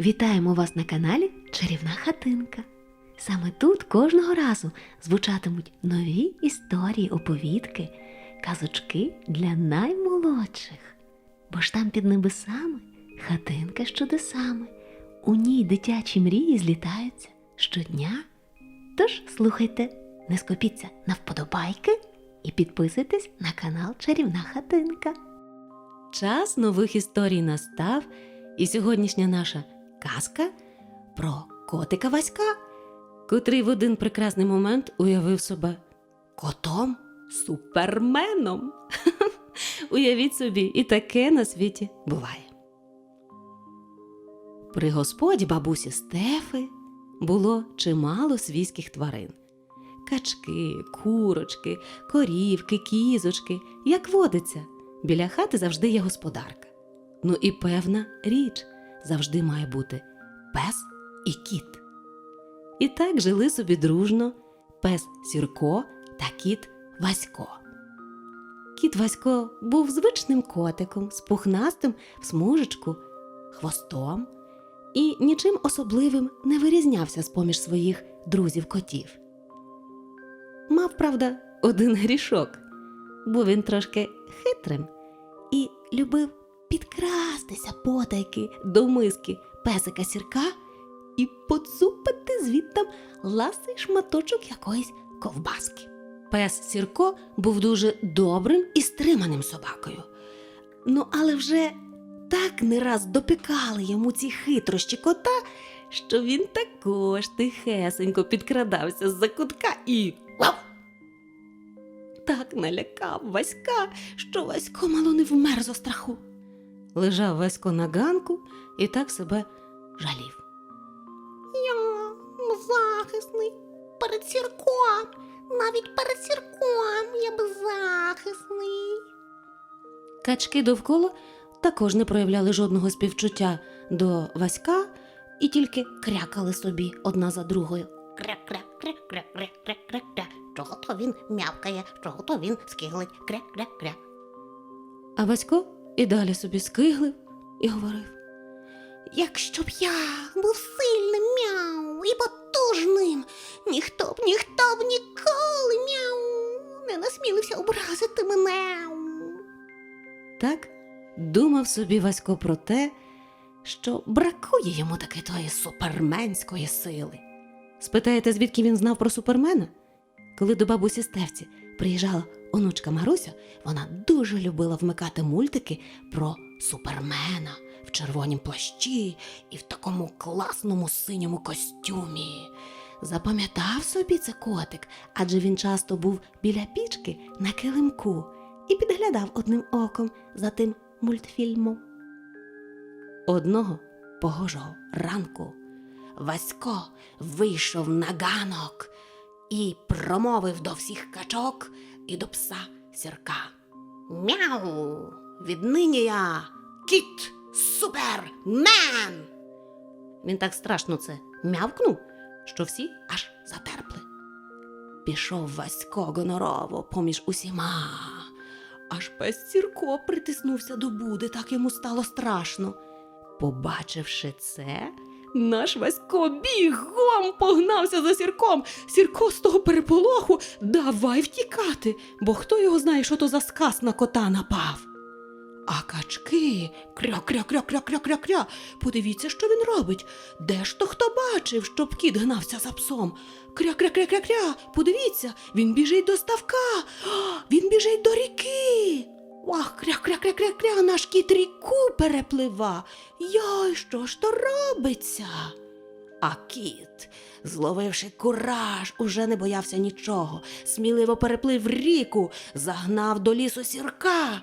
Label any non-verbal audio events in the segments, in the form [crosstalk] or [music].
Вітаємо вас на каналі Чарівна хатинка. Саме тут кожного разу звучатимуть нові історії, оповідки, казочки для наймолодших. Бо ж там під небесами хатинка з чудесами. У ній дитячі мрії злітаються щодня. Тож слухайте, не скопіться на вподобайки і підписуйтесь на канал Чарівна хатинка. Час нових історій настав, і сьогоднішня наша казка про котика Васька, котрий в один прекрасний момент уявив себе котом суперменом. [laughs] Уявіть собі, і таке на світі буває. При господі бабусі Стефи було чимало свійських тварин. Качки, курочки, корівки, кізочки, як водиться, біля хати завжди є господарка. Ну і певна річ завжди має бути пес і кіт. І так жили собі дружно пес Сірко та кіт Васько. Кіт Васько був звичним котиком з пухнастим в смужечку хвостом і нічим особливим не вирізнявся з поміж своїх друзів котів. Мав, правда, один грішок, був він трошки хитрим і любив підкрастися потайки до миски песика сірка і поцупити звідтам ласий шматочок якоїсь ковбаски. Пес Сірко був дуже добрим і стриманим собакою. Ну, але вже так не раз допікали йому ці хитрощі кота, що він також тихесенько підкрадався з-за кутка і вав! так налякав Васька, що Васько мало не вмер зо страху. Лежав Васько на ганку і так себе жалів. Я беззахисний перед сірком. Навіть перед сірком я беззахисний. Качки довкола також не проявляли жодного співчуття до Васька і тільки крякали собі одна за другою. Кря-кря-кря-кря-кря-кря-кря. Чого то він мявкає, чого то він скиглить. Кря-кря-кря. А Васько і далі собі скиглив і говорив. Якщо б я був сильним мяу і потужним, ніхто б, ніхто б ніколи мяу не насмілився образити мене. Так думав собі Васько про те, що бракує йому таки тої суперменської сили. Спитаєте, звідки він знав про супермена? Коли до бабусі Стевці приїжджала онучка Маруся, вона дуже любила вмикати мультики про супермена в червонім плащі і в такому класному синьому костюмі. Запам'ятав собі це котик, адже він часто був біля пічки на килимку і підглядав одним оком за тим мультфільмом. Одного погожого ранку Васько вийшов на ганок і промовив до всіх качок і до пса сірка. Мяу. Віднині я кіт супермен. Він так страшно це мявкнув, що всі аж затерпли. Пішов Васько гонорово поміж усіма. Аж пес Сірко притиснувся до буди, так йому стало страшно. Побачивши це, наш Васько бігом погнався за сірком. Сірко з того переполоху давай втікати, бо хто його знає, що то за сказ на кота напав. А качки кря-кря-кря-кря-кря-кря-кря. Подивіться, що він робить. Де ж то хто бачив, щоб кіт гнався за псом? Кря-кря-кря-кря-кря. Подивіться, він біжить до ставка. Він біжить до ріки. Ах, кря-кря-кря-кря-кря, наш кіт ріку переплива. Йой, що ж то робиться? А кіт, зловивши кураж, уже не боявся нічого, сміливо переплив ріку, загнав до лісу сірка.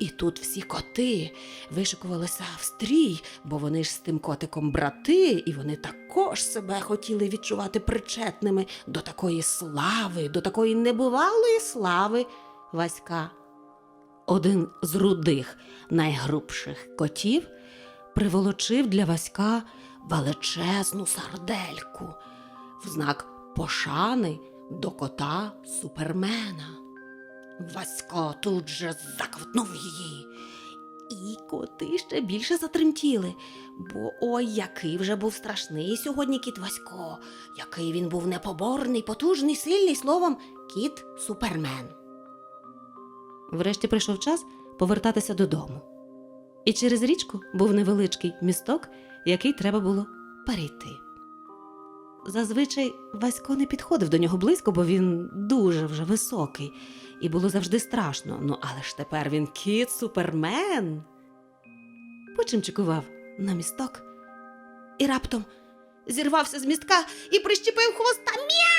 І тут всі коти вишикувалися в стрій, бо вони ж з тим котиком брати, і вони також себе хотіли відчувати причетними до такої слави, до такої небувалої слави Васька. Один з рудих, найгрубших котів приволочив для Васька величезну сардельку в знак пошани до кота супермена. Васько тут же заковтнув її І коти ще більше затремтіли, бо ой, який вже був страшний сьогодні кіт Васько, який він був непоборний, потужний, сильний словом, кіт Супермен. Врешті прийшов час повертатися додому. І через річку був невеличкий місток, який треба було перейти. Зазвичай Васько не підходив до нього близько, бо він дуже вже високий, і було завжди страшно. Ну, але ж тепер він кіт супермен. Почимчикував на місток і раптом зірвався з містка і прищепив хвоста. Мяу!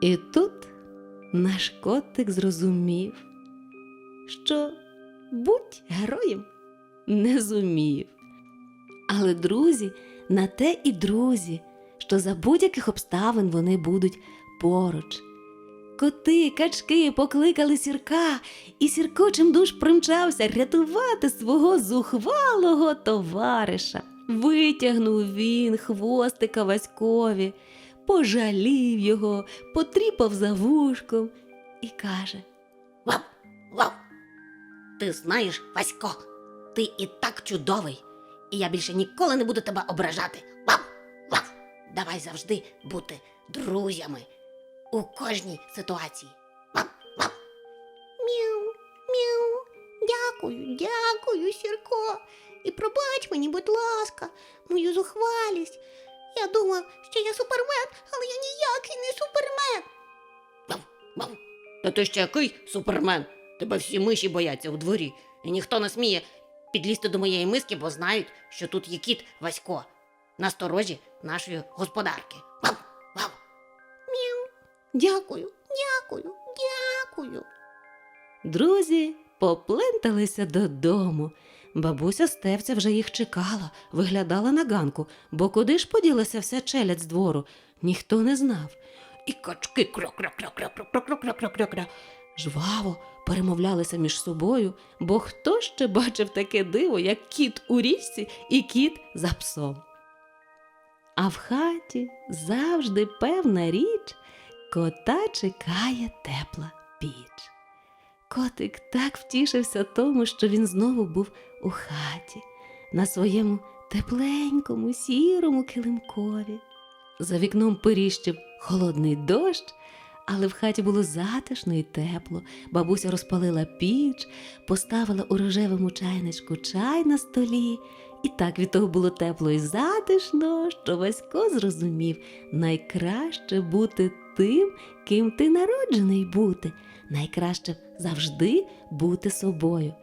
І тут наш котик зрозумів, що будь героєм не зумів. Але друзі на те і друзі, що за будь-яких обставин вони будуть поруч. Коти, качки покликали сірка, і сірко чимдуж примчався рятувати свого зухвалого товариша. Витягнув він хвостика Васькові, пожалів його, потріпав за вушком і каже: Вав, вав, ти знаєш, Васько, ти і так чудовий, і я більше ніколи не буду тебе ображати. Вав, вав, давай завжди бути друзями у кожній ситуації. Дякую, дякую, Сірко. І пробач мені, будь ласка, мою зухвалість. Я думав, що я супермен, але я ніякий не супермен. Вав, вав. Та ти ще який супермен? Тебе всі миші бояться у дворі, і ніхто не сміє підлізти до моєї миски, бо знають, що тут є кіт Васько, насторожі нашої господарки. Вав, вав. Дякую, дякую, дякую. Друзі попленталися додому. Бабуся Стевця вже їх чекала, виглядала на ганку, бо куди ж поділася вся челядь з двору, ніхто не знав. І качки кря-кря-кря-кря-кря-кря-кря-кря жваво перемовлялися між собою, бо хто ще бачив таке диво, як кіт у річці і кіт за псом. А в хаті завжди певна річ кота чекає тепла піч. Котик так втішився тому, що він знову був у хаті, на своєму тепленькому, сірому килимкові. За вікном періщив холодний дощ, але в хаті було затишно і тепло. Бабуся розпалила піч, поставила у рожевому чайничку чай на столі, і так від того було тепло і затишно, що Васько зрозумів найкраще бути тим, ким ти народжений бути найкраще завжди бути собою.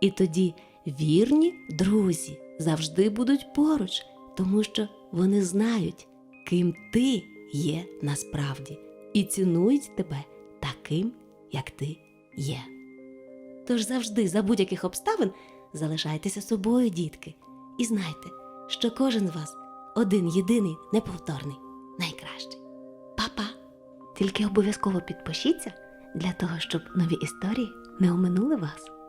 І тоді вірні друзі завжди будуть поруч, тому що вони знають, ким ти є насправді, і цінують тебе таким, як ти є. Тож завжди, за будь-яких обставин, залишайтеся собою, дітки, і знайте, що кожен з вас один єдиний неповторний, найкращий. Тільки обов'язково підпишіться для того, щоб нові історії не оминули вас.